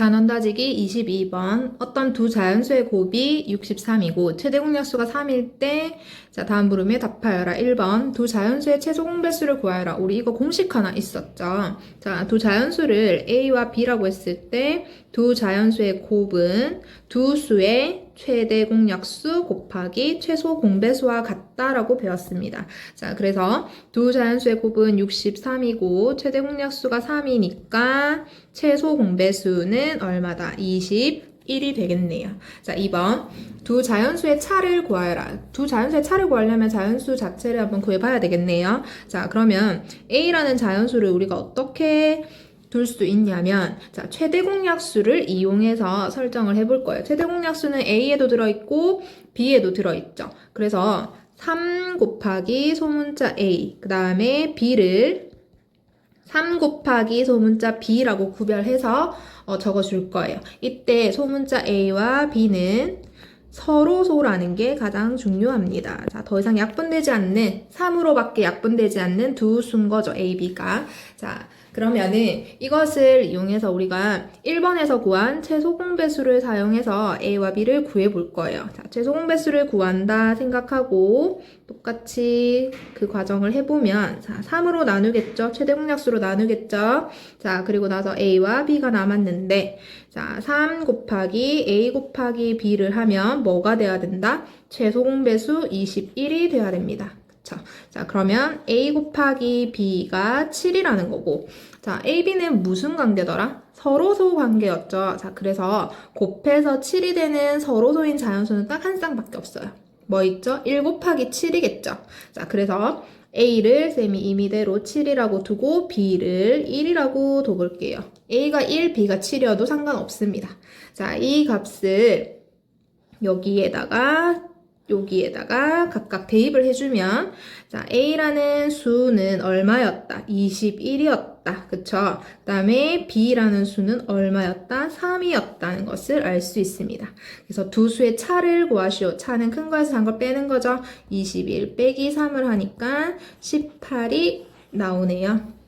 단원 따지기 22번. 어떤 두 자연수의 곱이 63이고 최대 공약수가 3일 때, 자, 다음 물음에 답하여라. 1번. 두 자연수의 최소 공배수를 구하여라. 우리 이거 공식 하나 있었죠. 자, 두 자연수를 A와 B라고 했을 때, 두 자연수의 곱은 두 수의 최대 공약수 곱하기 최소 공배수와 같다라고 배웠습니다. 자, 그래서 두 자연수의 곱은 63이고 최대 공약수가 3이니까 최소 공배수는 얼마다? 21이 되겠네요. 자, 2번. 두 자연수의 차를 구하여라. 두 자연수의 차를 구하려면 자연수 자체를 한번 구해봐야 되겠네요. 자, 그러면 A라는 자연수를 우리가 어떻게 둘 수 있냐면, 자, 최대 공약수를 이용해서 설정을 해볼 거예요. 최대 공약수는 A에도 들어있고, B에도 들어있죠. 그래서 3 곱하기 소문자 A, 그 다음에 B를 3 곱하기 소문자 B라고 구별해서 어, 적어줄 거예요. 이때 소문자 A와 B는 서로소라는 게 가장 중요합니다. 자, 더 이상 약분되지 않는, 3으로밖에 약분되지 않는 두 수인 거죠, A, B가. 자, 그러면은 이것을 이용해서 우리가 1번에서 구한 최소 공배수를 사용해서 A와 B를 구해 볼 거예요. 자, 최소 공배수를 구한다 생각하고 똑같이 그 과정을 해보면 자, 3으로 나누겠죠? 최대 공약수로 나누겠죠? 자, 그리고 나서 A와 B가 남았는데 자, 3 곱하기 A 곱하기 B를 하면 뭐가 돼야 된다? 최소 공배수 21이 돼야 됩니다. 그쵸? 자, 그러면 A 곱하기 B가 7이라는 거고, 자, A, B는 무슨 관계더라? 서로소 관계였죠. 자, 그래서 곱해서 7이 되는 서로소인 자연수는 딱 한 쌍밖에 없어요. 뭐 있죠? 1 곱하기 7이겠죠. 자, 그래서 A를 쌤이 임의대로 7이라고 두고 B를 1이라고 둬볼게요. A가 1, B가 7이어도 상관없습니다. 자, 이 값을 여기에다가 여기에다가 각각 대입을 해주면 자 A라는 수는 얼마였다? 21이었다. 그쵸? 그 다음에 B라는 수는 얼마였다? 3이었다는 것을 알 수 있습니다. 그래서 두 수의 차를 구하시오. 차는 큰 거에서 작은 걸 빼는 거죠. 21 빼기 3을 하니까 18이 나오네요.